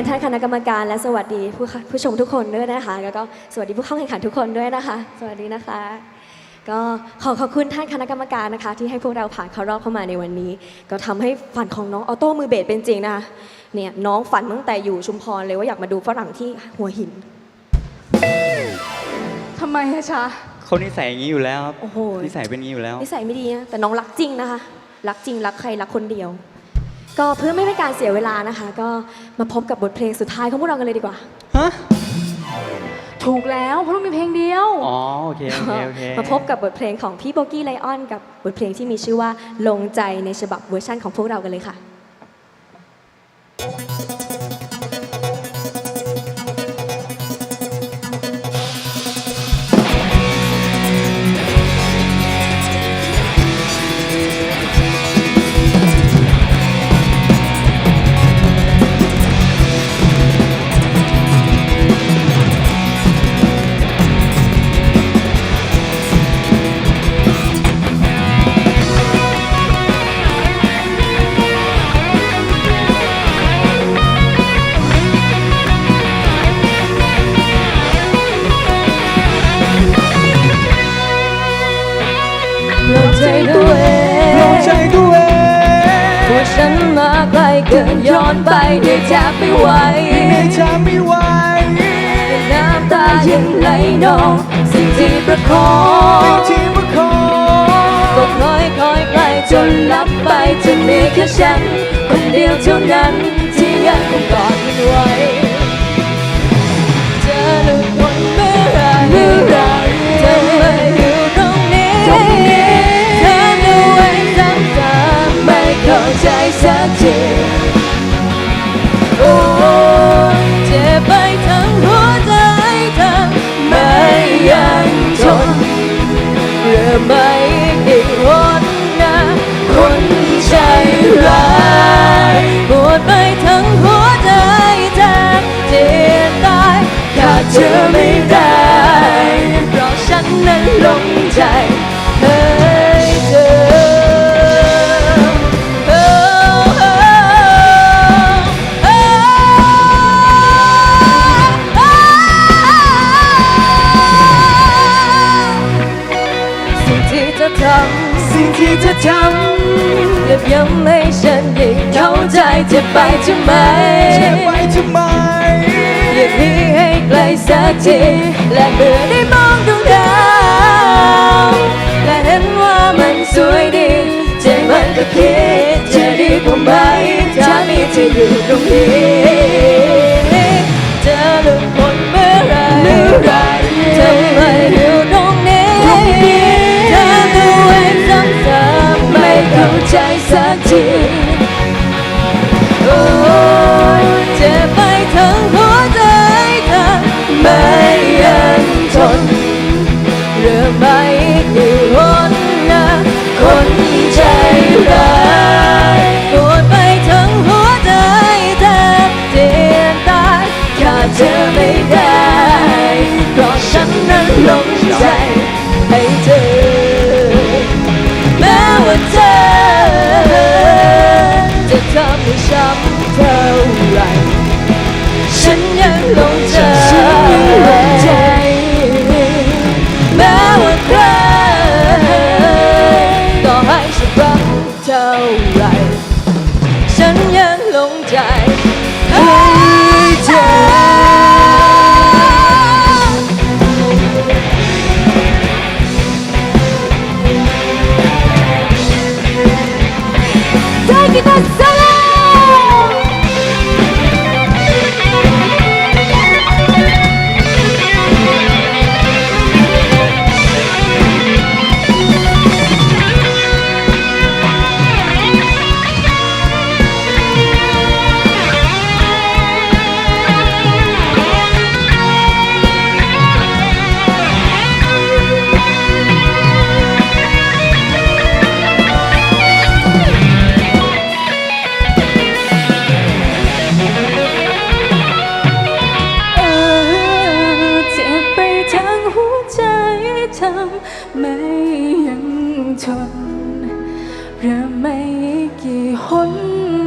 รมการและสวัสดีผู้เข้าผู้ชมทุกคนด้วยนะคะ แล้วก็สวัสดีผู้เข้าแข่งขันทุกคนด้วยนะคะ สวัสดีนะคะ ก็ขอขอบคุณท่านคณะกรรมการนะคะ ที่ให้พวกเราผ่านเข้ารอบเข้ามาในวันนี้ ก็ทำให้ฝันของน้องออโต้มือเบสเป็นจริงนะคะเนี่ยน้องฝันตั้งแต่อยู่ชุมพรเลยว่าอยากมาดูฝรั่งที่หัวหินทำไมอะชาเขานิสัยอย่างนี้อยู่แล้วครับโอ้โหนิสัยเป็นอย่างนี้อยู่แล้วนิสัยไม่ดีนะแต่น้องรักจริงนะคะ รักจริงรักใครรักคนเดียว ก็เพื่อไม่เป็นการเสียเวลานะคะ ก็มาพบกับบทเพลงสุดท้ายของพวกเรากันเลยดีกว่า ฮะ ถูกแล้วเพราะเรามีเพลงเดียว อ๋อ โอเค โอเค โอเคมาพบกับบทเพลงของพี่โบกี้ไลออนกับบทเพลงที่มีชื่อว่าลงใจในฉบับเวอร์ชั่นของพวกเรากันเลยค่ะ ลงใจด้วยลงใจตัวเองว่าฉันมาไกลเกินย้อนไปได้แทบไม่ไหวไม่จะไม่ไหวน้ำตายังไหลนองสิ่งที่ประคอสิ่งงที่ประคองก็คอยคอยไกลจนลับไปจะมีแค่ฉันคนเดียวเท่านั้น ที่เธอทเก็บย้ำให้ฉันยิ่งเข้าใจเจ็บไปทำไมเจ็บไว้ทำไมอยากหนีให้ไกลสักทีและเบื่อได้มองดวงดาวและเห็นว่ามันสวยดีใจมันก็คิดจะดีกว่าไหมถ้ามีเธออยู่ตรงนี้ เข้าใจสักทีโอ้เจ็บไปทั้งหัวใจเธอไม่ยังทนเรื่องไม่กี่วนนะคนใจร้ายปวดไปทั้งหัวใจแทบเจียนตายขาดเธอ ล ไม่กี่หน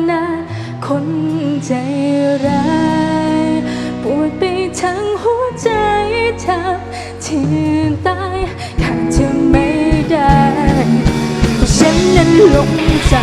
นะคนใจร้ายปวดไปทั้งหัวใจเธอที่ตายขาดเธอไม่ได้ ฉันนั้นหลงใจ